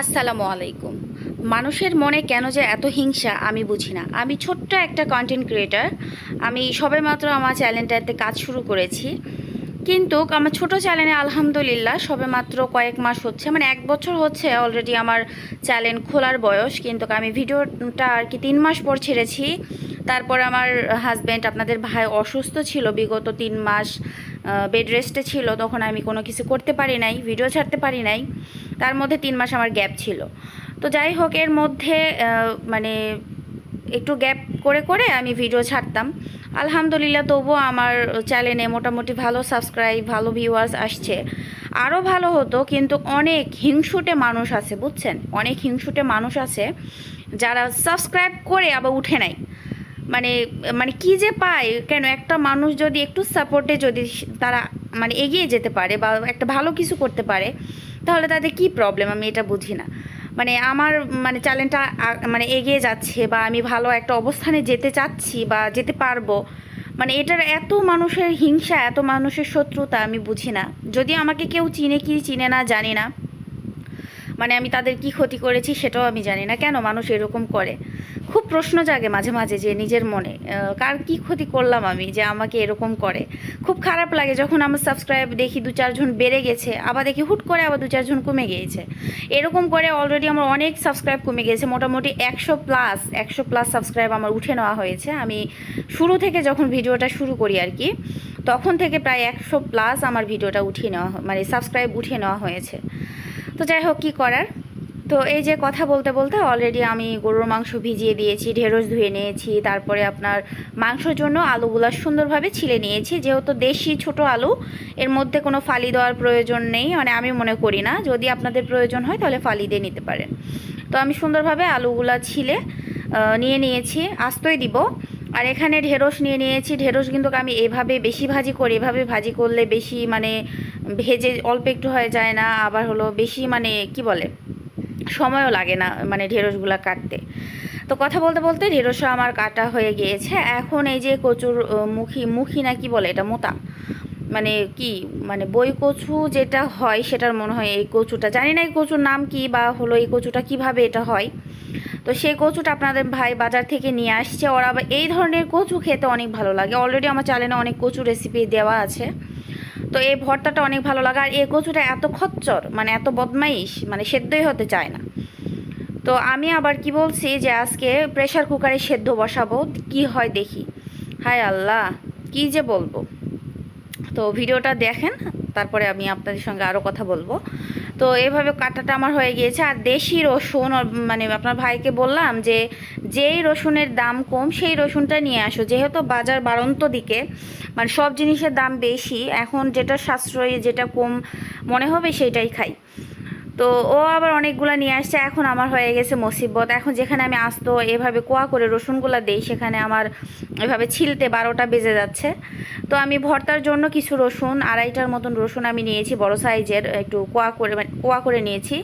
আসসালামু আলাইকুম। মানুষের মনে কেন যে এত হিংসা আমি বুঝি না। আমি ছোট্ট একটা কন্টেন্ট ক্রিয়েটার আমি সবেমাত্র আমার চ্যানেলটাতে কাজ শুরু করেছি। কিন্তু আমার ছোট চ্যানেলে আলহামদুলিল্লাহ সবেমাত্র কয়েক মাস হচ্ছে মানে এক বছর হচ্ছে অলরেডি আমার চ্যানেল খোলার বয়স। কিন্তু আমি ভিডিওটা আর কি তিন মাস পর ছেড়েছি। তারপর আমার হাজব্যান্ড আপনাদের ভাই অসুস্থ ছিল, বিগত তিন মাস বেড রেস্টে ছিল, তখন আমি কোনো কিছু করতে পারি নাই ভিডিও ছাড়তে পারি নাই। তার মধ্যে তিন মাস আমার গ্যাপ ছিল। তো যাই হোক, এর মধ্যে মানে একটু গ্যাপ করে করে আমি ভিডিও ছাড়তাম। আলহামদুলিল্লাহ, তবুও আমার চ্যানেলে মোটামুটি ভালো সাবস্ক্রাইব ভালো ভিউয়ার্স আসছে। আরও ভালো হতো, কিন্তু অনেক হিংসুটে মানুষ আছে, বুঝছেন? অনেক হিংসুটে মানুষ আছে যারা সাবস্ক্রাইব করে আবার উঠে নেয় মানে মানে কি যে পায়, কেন একটা মানুষ যদি একটু সাপোর্টে যদি তারা মানে এগিয়ে যেতে পারে বা একটা ভালো কিছু করতে পারে, তাহলে তাদের কি প্রবলেম আমি এটা বুঝি না। মানে আমার মানে চ্যালেঞ্জটা মানে এগিয়ে যাচ্ছে বা আমি ভালো একটা অবস্থানে যেতে চাচ্ছি বা যেতে পারব মানে এটার এত মানুষের হিংসা, এত মানুষের শত্রুতা আমি বুঝি না। যদি আমাকে কেউ চিনে কি, চিনে না, জানি না। মানে আমি তাদের কি ক্ষতি করেছি সেটাও আমি জানি না। কেন মানুষ এরকম করে? খুব প্রশ্ন জাগে মাঝে মাঝে যে নিজের মনে কার কি ক্ষতি করলাম আমি যে আমাকে এরকম করে? খুব খারাপ লাগে যখন আমার সাবস্ক্রাইব দেখি দু চারজন বেড়ে গেছে, আবার দেখি হুট করে আবার দু চারজন কমে গিয়েছে। এরকম করে অলরেডি আমার অনেক সাবস্ক্রাইব কমে গেছে মোটামুটি একশো প্লাস একশো প্লাস সাবস্ক্রাইব আমার উঠে নেওয়া হয়েছে। আমি শুরু থেকে যখন ভিডিওটা শুরু করি আর কি, তখন থেকে প্রায় একশো প্লাস আমার ভিডিওটা উঠিয়ে নেওয়া মানে সাবস্ক্রাইব উঠিয়ে নেওয়া হয়েছে। তো যাই হোক, কী করার? তো এই যে কথা বলতে বলতে অলরেডি আমি গরুর মাংস ভিজিয়ে দিয়েছি, ঢেঁড়স ধুয়ে নিয়েছি, তারপরে আপনার মাংসের জন্য আলুগুলো সুন্দরভাবে ছিলে নিয়েছি। যেহেতু দেশি ছোট আলু, এর মধ্যে কোনো ফালি দেওয়ার প্রয়োজন নেই মানে আমি মনে করি না। যদি আপনাদের প্রয়োজন হয় তাহলে ফালি দিয়ে নিতে পারেন। তো আমি সুন্দরভাবে আলুগুলা ছিলে নিয়ে নিয়েছি, আস্তই দিব। আর এখানে ঢেঁড়স নিয়ে নিয়েছি। ঢেঁড়স কিন্তু আমি এভাবে বেশি ভাজি করি, এভাবে ভাজি করলে বেশি মানে ভেজে অল্প একটু হয়ে যায় না, আবার হলো বেশি মানে কি বলে, সময়ও লাগে না মানে ঢেঁড়সগুলো কাটতে। তো কথা বলতে বলতে ঢেঁড়সও আমার কাটা হয়ে গিয়েছে। এখন এই যে কচুর, মুখি মুখি না কি বলে এটা মোতা মানে কি মানে বই কচু যেটা হয় সেটার মনে হয় এই কচুটা। জানি না এই কচুর নাম কি বা হলো এই কচুটা কীভাবে এটা হয়। তো সেই কচুটা আপনাদের ভাই বাজার থেকে নিয়ে আসছে। ওরা আবার এই ধরনের কচু খেতে অনেক ভালো লাগে। অলরেডি আমার চ্যানেলে অনেক কচু রেসিপি দেওয়া আছে। তো এই ভর্তাটা অনেক ভালো লাগে। আর এই কচুটা এত খচ্চর মানে এত বদমাইশ মানে সেদ্ধই হতে চায় না। তো আমি আবার কি বলছি যে আজকে প্রেশার কুকারে সেদ্ধ বসাবো। কি হয় দেখি। হায় আল্লাহ, কি যে বলব। তো ভিডিওটা দেখেন, তারপরে আমি আপনাদের সঙ্গে আরও কথা বলব। তো এভাবে কাটাটা আমার হয়ে গিয়েছে, আর দেশি রসুন মানে আপনার ভাইকে বললাম যে, যেই রসুনের দাম কম, সেই রসুনটা নিয়ে আসো। যেহেতু বাজার বাড়ন্ত দিকে মানে সব জিনিসের দাম বেশি, এখন যেটা সাশ্রয়ী, যেটা কম মনে হবে সেটাই খাই। তো ও আবার অনেকগুলা নিয়ে আসছে, এখন আমার হয়ে গেছে মুসিবত। এখন যেখানে আমি আসতো, এভাবে কোয়া করে রসুনগুলা দেই, সেখানে আমার এভাবে ছিলতে বারোটা বেজে যাচ্ছে। তো আমি ভর্তার জন্য কিছু রসুন, আড়াইটার মতন রসুন আমি নিয়েছি, বড় সাইজের, একটু কোয়া করে মানে কোয়া করে নিয়েছি।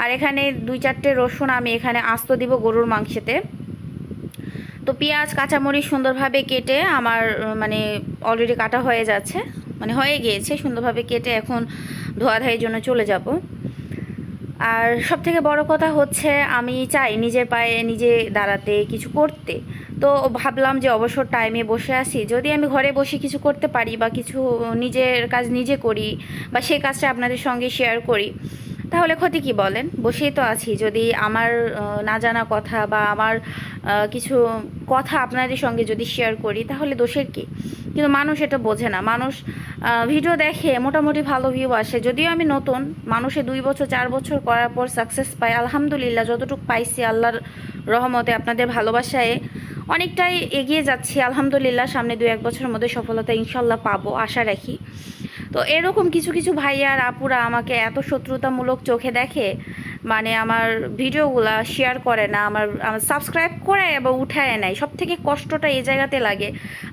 আর এখানে দুই চারটে রসুন আমি এখানে আস্ত দিব গরুর মাংসেতে। তো পেঁয়াজ, কাঁচামরিচ সুন্দরভাবে কেটে আমার মানে অলরেডি কাটা হয়ে যাচ্ছে মানে হয়ে গিয়েছে, সুন্দরভাবে কেটে এখন ধোয়াধাইয়ের জন্য চলে যাব। আর সব থেকে বড় কথা হচ্ছে আমি চাই নিজের পায়ে নিজে দাঁড়াতে কিছু করতে। তো ভাবলাম যে অবসর টাইমে বসে আছি। যদি আমি ঘরে বসে কিছু করতে পারি বা কিছু নিজের কাজ নিজে করি বা সেই কাজটা আপনাদের সঙ্গে শেয়ার করি তাহলে ক্ষতি কি বলেন? বসেই তো আছি। যদি আমার না জানা কথা বা আমার কিছু কথা আপনাদের সঙ্গে যদি শেয়ার করি, তাহলে দোষের কি? কিন্তু মানুষ এটা বোঝে না। মানুষ ভিডিও দেখে মোটামুটি ভালো ভিউ আসে। যদিও আমি নতুন, মানুষে দুই বছর, চার বছর করার পর সাকসেস পাই। আলহামদুলিল্লাহ, যতটুকু পাইছি আল্লাহর রহমতে, আপনাদের ভালোবাসায় অনেকটাই এগিয়ে যাচ্ছি। আলহামদুলিল্লাহ, সামনে দু এক বছরের মধ্যে সফলতা ইনশাল্লাহ পাবো, আশা রাখি। তো এরকম কিছু কিছু ভাইয়া আর আপুরা আমাকে এত শত্রুতামূলক চোখে দেখে মানে আমার ভিডিওগুলা শেয়ার করে না, আমার আমার সাবস্ক্রাইব করে এবং উঠায় নেয়। সব থেকে কষ্টটা এই জায়গাতে লাগে।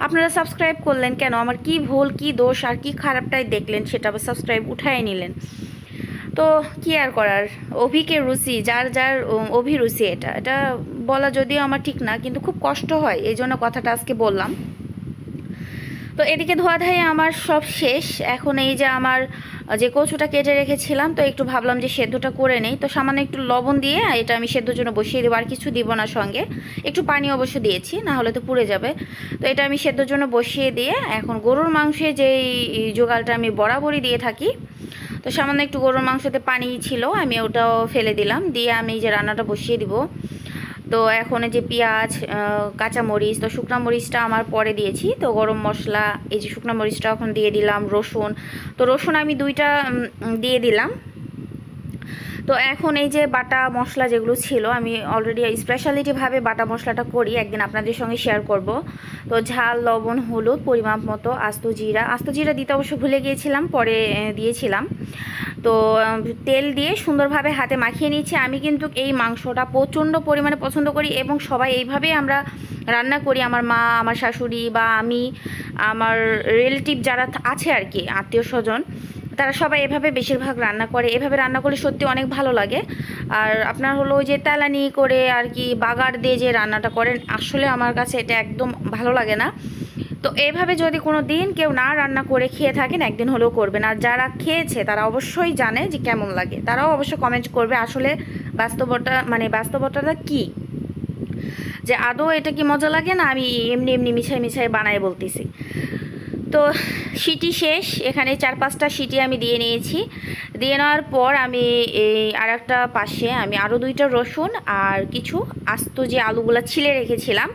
আপনারা সাবস্ক্রাইব করলেন কেন? আমার কি ভুল, কি দোষ আর কি খারাপটাই দেখলেন সেটা আবার সাবস্ক্রাইব উঠায় নিলেন। তো কি আর করার? অভিকে রুচি, যার যার অভিরুচি এটা। এটা বলা যদিও আমার ঠিক না, কিন্তু খুব কষ্ট হয়, এই জন্য কথাটা আজকে বললাম। তো এদিকে ধোয়া ধায়ে আমার সব শেষ। এখন এই যে আমার, যে কচুটা কেটে রেখেছিলাম, তো একটু ভাবলাম যে সেদ্ধটা করে নেই। তো সামান্য একটু লবণ দিয়ে এটা আমি সেদ্ধর জন্য বসিয়ে দেবো, আর কিছু দিব না সঙ্গে। একটু পানি অবশ্য দিয়েছি, না হলে তো পুড়ে যাবে। তো এটা আমি সেদ্ধর জন্য বসিয়ে দিয়ে এখন গরুর মাংসে যেই জোগালটা আমি বরাবরই দিয়ে থাকি, তো সামান্য একটু গরুর মাংসতে পানি ছিল, আমি ওটাও ফেলে দিলাম। দিয়ে আমি যে রান্নাটা বসিয়ে দিব তো এখন যে পেঁয়াজ কাঁচামরিচ, তো শুকনো মরিচটা আমার পরে দিয়েছি। তো গরম মশলা, এই যে শুকনো মরিচটা এখন দিয়ে দিলাম, রসুন। তো রসুন আমি দুইটা দিয়ে দিলাম। তো এখন এই যে বাটা মশলা যেগুলো ছিল, আমি অলরেডি স্পেশালিটিভাবে বাটা মশলাটা করি, একদিন আপনাদের সঙ্গে শেয়ার করব। তো ঝাল, লবণ, হলুদ, পরিমাপ মতো আস্ত জিরা আস্ত জিরা দিতে অবশ্য ভুলে গিয়েছিলাম, পরে দিয়েছিলাম। তো তেল দিয়ে সুন্দরভাবে হাতে মাখিয়ে নিয়েছি। আমি কিন্তু এই মাংসটা প্রচণ্ড পরিমাণে পছন্দ করি এবং সবাই এইভাবেই আমরা রান্না করি। আমার মা, আমার শাশুড়ি বা আমি, আমার রিলেটিভ যারা আছে আর কি, আত্মীয় স্বজন। তারা সবাই এভাবে বেশিরভাগ রান্না করে। এভাবে রান্না করলে সত্যি অনেক ভালো লাগে। আর আপনার হলো যে তেলানি করে আর কি বাগার দিয়ে যে রান্নাটা করেন, আসলে আমার কাছে এটা একদম ভালো লাগে না। তো এইভাবে যদি কোনো দিন কেউ না রান্না করে খেয়ে থাকেন, একদিন হলেও করবেন। আর যারা খেয়েছে, তারা অবশ্যই জানে যে কেমন লাগে। তারাও অবশ্য কমেন্ট করবে আসলে বাস্তবতা মানে বাস্তবতাটা কী? যে আদৌ এটা কি মজা লাগে না? আমি এমনি এমনি মিছাই মিছাই বানাই বলতেছি। তো সিটি শেষ, এখানে চার পাঁচটা সিটি আমি দিয়ে নিয়েছি। দিয়ে নেওয়ার পর আমি এই আর একটা পাশে আমি আরও দুইটা রসুন আর কিছু আস্ত যে আলুগুলো ছিলে রেখেছিলাম,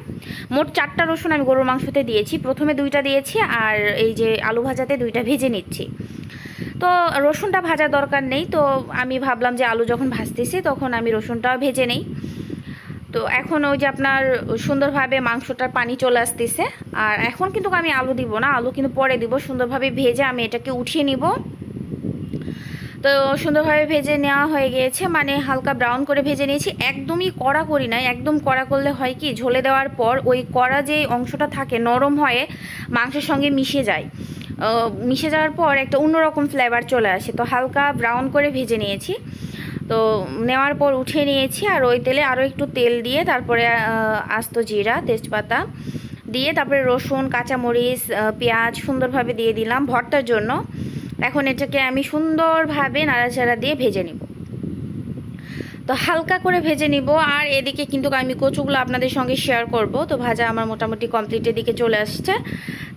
মোট চারটা রসুন আমি গরুর মাংসতে দিয়েছি। প্রথমে দুইটা দিয়েছি আর এই যে আলু ভাজাতে দুইটা ভেজে নিচ্ছি। তো রসুনটা ভাজার দরকার নেই, তো আমি ভাবলাম যে আলু যখন ভাজতেছি তখন আমি রসুনটাও ভেজে নেই। তো এখন ওই যে আপনার সুন্দরভাবে মাংসটার পানি চলে আসতেছে। আর এখন কিন্তু আমি আলু দিব না, আলু কিন্তু পরে দিব। সুন্দরভাবে ভেজে আমি এটাকে উঠিয়ে নিব। তো সুন্দরভাবে ভেজে নেওয়া হয়ে গিয়েছে মানে হালকা ব্রাউন করে ভেজে নিয়েছি। একদমই কড়া করি নাই, একদম কড়া করলে হয় কি, ঝোলে দেওয়ার পর ওই কড়া যে অংশটা থাকে নরম হয়ে মাংসের সঙ্গে মিশে যায়। মিশে যাওয়ার পর একটা অন্যরকম ফ্লেভার চলে আসে। তো হালকা ব্রাউন করে ভেজে নিয়েছি। তো নেওয়ার পর উঠে নিয়েছি আর ওই তেলে আরও একটু তেল দিয়ে তারপরে আস্ত জিরা, তেজপাতা দিয়ে তারপরে রসুন, কাঁচামরিচ পেঁয়াজ সুন্দরভাবে দিয়ে দিলাম ভর্তার জন্য। এখন এটাকে আমি সুন্দরভাবে নাড়াচাড়া দিয়ে ভেজে নিব। তো হালকা করে ভেজে নিব। আর এদিকে কিন্তু আমি কচুগুলো আপনাদের সঙ্গে শেয়ার করব। তো ভাজা আমার মোটামুটি কমপ্লিটের দিকে চলে আসছে।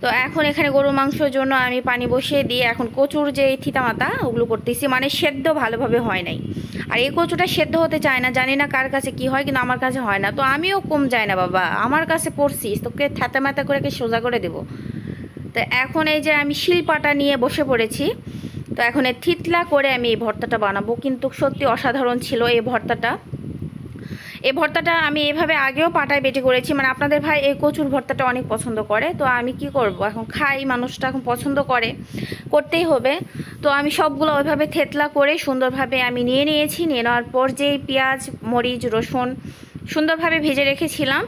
তো এখন এখানে গরু মাংসের জন্য আমি পানি বসিয়ে দিয়ে এখন কচুর যে থিতামাতা, ওগুলো করতেছি। মানে সেদ্ধ ভালোভাবে হয় নাই। আর এই কচুটা সেদ্ধ হতে চায় না, জানি না কার কাছে কি হয়, কিন্তু আমার কাছে হয় না। তো আমিও কম যাই না বাবা, আমার কাছে পড়ছিস, তোকে থ্যাতা ম্যাতা করে সোজা করে দেবো। তো এখন এই যে আমি শিলপাটা নিয়ে বসে পড়েছি। তো এখন এই থিতলা করে আমি এই ভর্তাটা বানাবো। কিন্তু সত্যি অসাধারণ ছিল এই ভর্তাটা। এই ভর্তাটা আমি এভাবে আগেও পাটায় বেটে করেছি। মানে আপনাদের ভাই এই কচুর ভর্তাটা অনেক পছন্দ করে। তো আমি কি করব? এখন খাই, মানুষটা এখন পছন্দ করে। করতেই হবে। তো আমি সবগুলো ওইভাবে থেতলা করে সুন্দরভাবে আমি নিয়ে নিয়েছি। নিয়ে নেওয়ার পর যেই পেঁয়াজ, মরিচ, রসুন সুন্দরভাবে ভেজে রেখেছিলাম।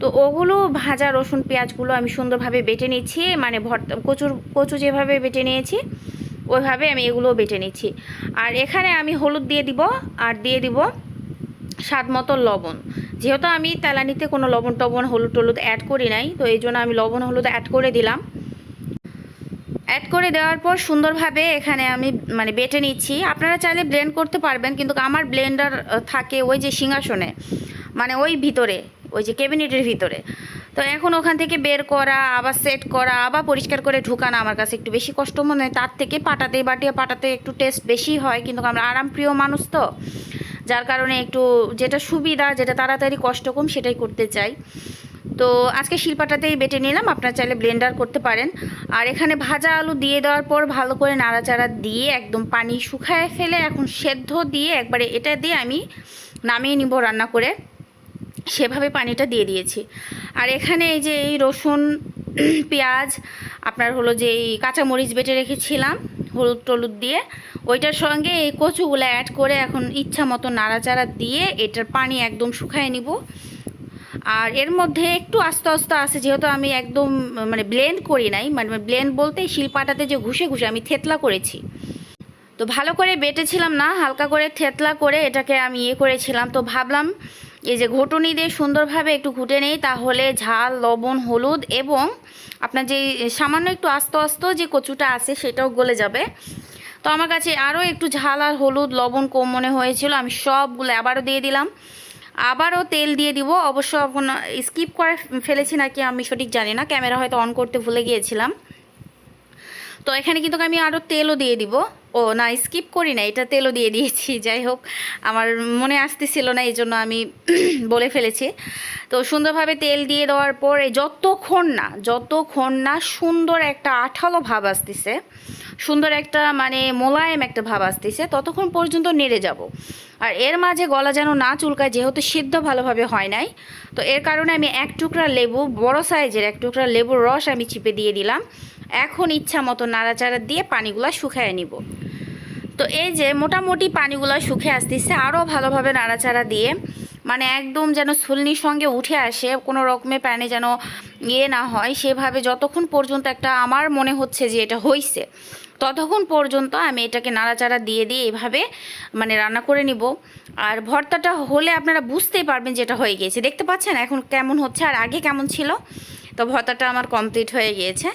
তো ওগুলো ভাজা রসুন পেঁয়াজগুলো আমি সুন্দরভাবে বেটে নিচ্ছি। মানে ভর্তা, কচুর, কচু যেভাবে বেটে নিয়েছি ওইভাবে আমি এগুলো বেটে নিচ্ছি। আর এখানে আমি হলুদ দিয়ে দিব আর দিয়ে দিব স্বাদ মতো লবণ। যেহেতু আমি তেলানিতে কোনো লবণ টবণ, হলুদ টলুদ অ্যাড করি নাই, তো এই জন্য আমি লবণ, হলুদ অ্যাড করে দিলাম। অ্যাড করে দেওয়ার পর সুন্দরভাবে এখানে আমি মানে বেটে নিচ্ছি। আপনারা চাইলে ব্লেন্ড করতে পারবেন, কিন্তু আমার ব্লেন্ডার থাকে ওই যে সিংহাসনে মানে ওই ভিতরে, ওই যে ক্যাবিনেটের ভিতরে। তো এখন ওখান থেকে বের করা, আবার সেট করা, আবার পরিষ্কার করে ঢুকানো আমার কাছে একটু বেশি কষ্ট মনে হয়। তার থেকে পাটাতে বাটিয়ে পাটাতে একটু টেস্ট বেশি হয়, কিন্তু আমরা আরামপ্রিয় মানুষ তো। যার কারণে একটু যেটা সুবিধা, যেটা তাড়াতাড়ি কষ্ট কম, সেটাই করতে চাই। তো আজকে শিল্পাটাতেই বেটে নিলাম, আপনারা চাইলে ব্লেন্ডার করতে পারেন। আর এখানে ভাজা আলু দিয়ে দেওয়ার পর ভালো করে নাড়াচাড়া দিয়ে একদম পানি শুকায় ফেলে, এখন সেদ্ধ দিয়ে একবারে এটা দিয়ে আমি নামিয়ে নিব রান্না করে। সেভাবে পানিটা দিয়ে দিয়েছি। আর এখানে এই যে এই রসুন, পেঁয়াজ, আপনার হলো যে এই কাঁচামরিচ বেটে রেখেছিলাম হলুদ টলুদ দিয়ে, ওইটার সঙ্গে এই কচুগুলো অ্যাড করে এখন ইচ্ছা মতো নাড়াচাড়া দিয়ে এটার পানি একদম শুকায় নিব। আর এর মধ্যে একটু আস্তে আস্তে আছে, যেহেতু আমি একদম মানে ব্লেন্ড করি নাই মানে ব্লেন্ড বলতে শিলপাটাতে যে ঘুষে ঘুষে আমি থেতলা করেছি। তো ভালো করে বেটেছিলাম না, হালকা করে থেতলা করে এটাকে আমি ইয়ে করেছিলাম, তো ভাবলাম এই যে ঘুটুনি দিয়ে সুন্দরভাবে একটু ঘুটে নেই, তাহলে ঝাল, লবণ, হলুদ এবং আপনার যে সামান্য একটু আস্ত আস্তে যে কচুটা আছে সেটাও গলে যাবে। তো আমার কাছে আরও একটু ঝাল আর হলুদ, লবণ কম মনে হয়েছিল, আমি সবগুলো আবারও দিয়ে দিলাম। আবারও তেল দিয়ে দিব, অবশ্য স্কিপ করে ফেলেছি নাকি আমি সঠিক জানি না, ক্যামেরা হয়তো অন করতে ভুলে গিয়েছিলাম। তো এখানে কিন্তু আমি আরও তেলও দিয়ে দিব। ও, না স্কিপ করি না, এটা তেলও দিয়ে দিয়েছি, যাই হোক। আমার মনে আসতেছিল না, এই জন্য আমি বলে ফেলেছি। তো সুন্দরভাবে তেল দিয়ে দেওয়ার পরে যতক্ষণ না যতক্ষণ না সুন্দর একটা আঠালো ভাব আসতেছে, সুন্দর একটা মানে মোলায়েম একটা ভাব আসতেছে, ততক্ষণ পর্যন্ত নেড়ে যাব। আর এর মাঝে গলা যেন না চুলকায়, যেহেতু সিদ্ধ ভালোভাবে হয় নাই, তো এর কারণে আমি এক টুকরা লেবু, বড় সাইজের এক টুকরা লেবুর রস আমি চিপে দিয়ে দিলাম। এখন ইচ্ছা মতো নাড়াচাড়া দিয়ে পানিগুলো শুকায় নিব। তো এই যে মোটামুটি পানিগুলো শুকে আসতেছে আরও ভালোভাবে নাড়াচাড়া দিয়ে মানে একদম যেন সুলনির সঙ্গে উঠে আসে, কোনো রকমের প্যানে যেন ইয়ে না হয়, সেভাবে যতক্ষণ পর্যন্ত একটা আমার মনে হচ্ছে যে এটা হইছে, ততক্ষণ পর্যন্ত আমি এটাকে নাড়াচাড়া দিয়ে দিয়ে এভাবে মানে রান্না করে নিব। আর ভর্তাটা হলে আপনারা বুঝতেই পারবেন যেটা হয়ে গিয়েছে দেখতে পাচ্ছেন এখন কেমন হচ্ছে আর আগে কেমন ছিল? তো ভর্তাটা আমার কমপ্লিট হয়ে গিয়েছে।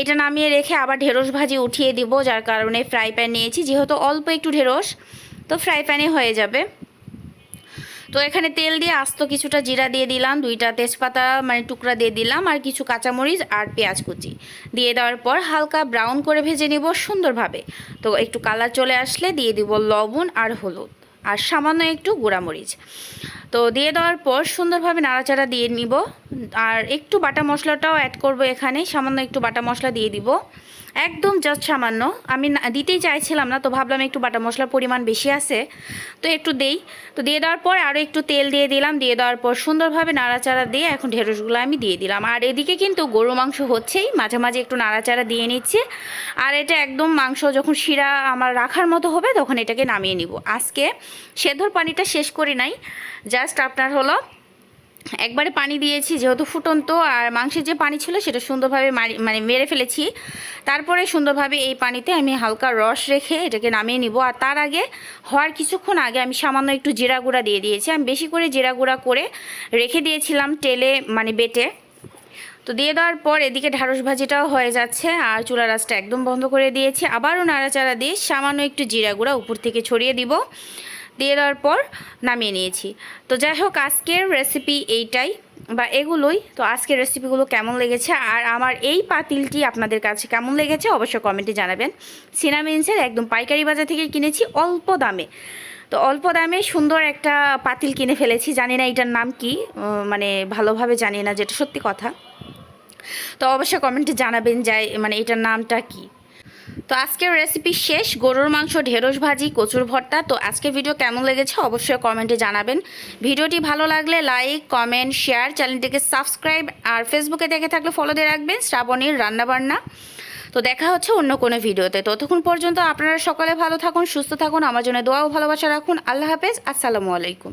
এটা নামিয়ে রেখে আবার ঢেঁড়স ভাজি উঠিয়ে দিব, যার কারণে ফ্রাই প্যান নিয়েছি। যেহেতু অল্প একটু ঢেঁড়স, তো ফ্রাই প্যানে হয়ে যাবে। তো এখানে তেল দিয়ে আস্ত কিছুটা জিরা দিয়ে দিলাম, দুইটা তেজপাতা মানে টুকরা দিয়ে দিলাম, আর কিছু কাঁচামরিচ আর পেঁয়াজ কুচি। দিয়ে দেওয়ার পর হালকা ব্রাউন করে ভেজে নিব সুন্দরভাবে। তো একটু কালার চলে আসলে দিয়ে দিব লবণ আর হলুদ, আর সামান্য একটু গুঁড়ামরিচ। তো দিয়ে দেওয়ার পর সুন্দরভাবে নাড়াচাড়া দিয়ে নিব। আর একটু বাটা মশলাটাও অ্যাড করব এখানে, সামান্য একটু বাটা মশলা দিয়ে দিব। একদম জাস্ট সামান্য। আমি দিতেই চাইছিলাম না, তো ভাবলাম একটু বাটা মশলার পরিমাণ বেশি আছে, তো একটু দেই। তো দিয়ে দেওয়ার পর আরও একটু তেল দিয়ে দিলাম। দিয়ে দেওয়ার পর সুন্দরভাবে নাড়াচাড়া দিয়ে এখন ঢেঁড়সগুলো আমি দিয়ে দিলাম। আর এদিকে কিন্তু গরু মাংস হচ্ছেই। মাঝে মাঝে একটু নাড়াচাড়া দিয়ে নিচ্ছে। আর এটা একদম মাংস যখন শিরা আমার রাখার মতো হবে, তখন এটাকে নামিয়ে নিব। আজকে সেদ্ধর পানিটা শেষ করি নাই। জাস্ট আপনার হলো একবারে পানি দিয়েছি, যেহেতু ফুটন্ত আর মাংসের যে পানি ছিল সেটা সুন্দরভাবে মানে মেরে ফেলেছি। তারপরে সুন্দরভাবে এই পানিতে আমি হালকা রস রেখে এটাকে নামিয়ে নিব। আর তার আগে হওয়ার কিছুক্ষণ আগে আমি সামান্য একটু জিরা গুঁড়া দিয়ে দিয়েছি। আমি বেশি করে জিরা গুঁড়া করে রেখে দিয়েছিলাম তেলে মানে বেটে। তো দিয়ে দেওয়ার পর এদিকে ঢ্যাঁড়স ভাজিটাও হয়ে যাচ্ছে আর চুলা রাসটা একদম বন্ধ করে দিয়েছি। আবারও নাড়াচাড়া দিয়ে সামান্য একটু জিরা গুঁড়া উপর থেকে ছড়িয়ে দিব। দিয়ে দেওয়ার পর নামিয়ে নিয়েছি। তো যাই হোক, আজকের রেসিপি এইটাই বা এগুলোই। তো আজকের রেসিপিগুলো কেমন লেগেছে আর আমার এই পাতিলটি আপনাদের কাছে কেমন লেগেছে অবশ্যই কমেন্টে জানাবেন। সিনামিন্সের একদম পাইকারি বাজার থেকে কিনেছি অল্প দামে। তো অল্প দামে সুন্দর একটা পাতিল কিনে ফেলেছি, জানি না এটার নাম কি মানে ভালোভাবে জানি না যেটা সত্যি কথা। তো অবশ্যই কমেন্টে জানাবেন যাই মানে এটার নামটা কি। তো আজকের রেসিপি শেষ। গরুর মাংস, ঢেঁড়স ভাজি, কচুর ভর্তা। তো আজকের ভিডিও কেমন লেগেছে অবশ্যই কমেন্টে জানাবেন। ভিডিওটি ভালো লাগলে লাইক কমেন্ট শেয়ার চ্যানেলটিকে সাবস্ক্রাইব আর ফেসবুকে দেখে থাকলে ফলো দিয়ে রাখবেন শ্রাবণীর রান্নাবান্না। তো দেখা হচ্ছে অন্য কোনো ভিডিওতে ততক্ষণ পর্যন্ত আপনারা সকলে ভালো থাকুন, সুস্থ থাকুন, আমার জন্য দোয়া ও ভালোবাসা রাখুন। আল্লাহ হাফেজ, আসসালামু আলাইকুম।